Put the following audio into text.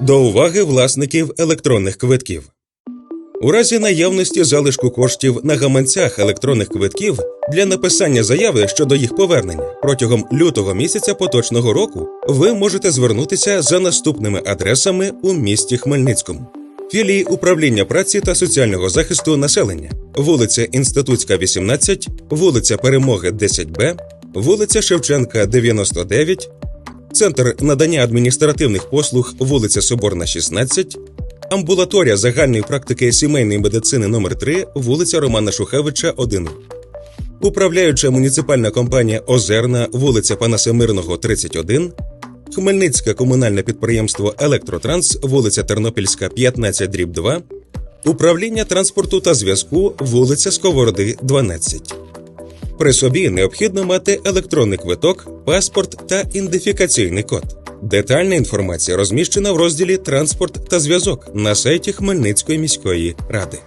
До уваги власників електронних квитків. У разі наявності залишку коштів на гаманцях електронних квитків для написання заяви щодо їх повернення протягом лютого місяця поточного року ви можете звернутися за наступними адресами у місті Хмельницькому. Філії управління праці та соціального захисту населення, вулиця Інститутська, 18, вулиця Перемоги 10Б, вулиця Шевченка, 99, Центр надання адміністративних послуг, вулиця Соборна, 16, амбулаторія загальної практики сімейної медицини номер 3 вулиця Романа Шухевича, 1. Управляюча муніципальна компанія Озерна, вулиця Панаса Мирного, 31, Хмельницьке комунальне підприємство Електротранс, вулиця Тернопільська, 15 дріб 2, Управління транспорту та зв'язку, вулиця Сковороди, 12. При собі необхідно мати електронний квиток, паспорт та ідентифікаційний код. Детальна інформація розміщена в розділі Транспорт та зв'язок на сайті Хмельницької міської ради.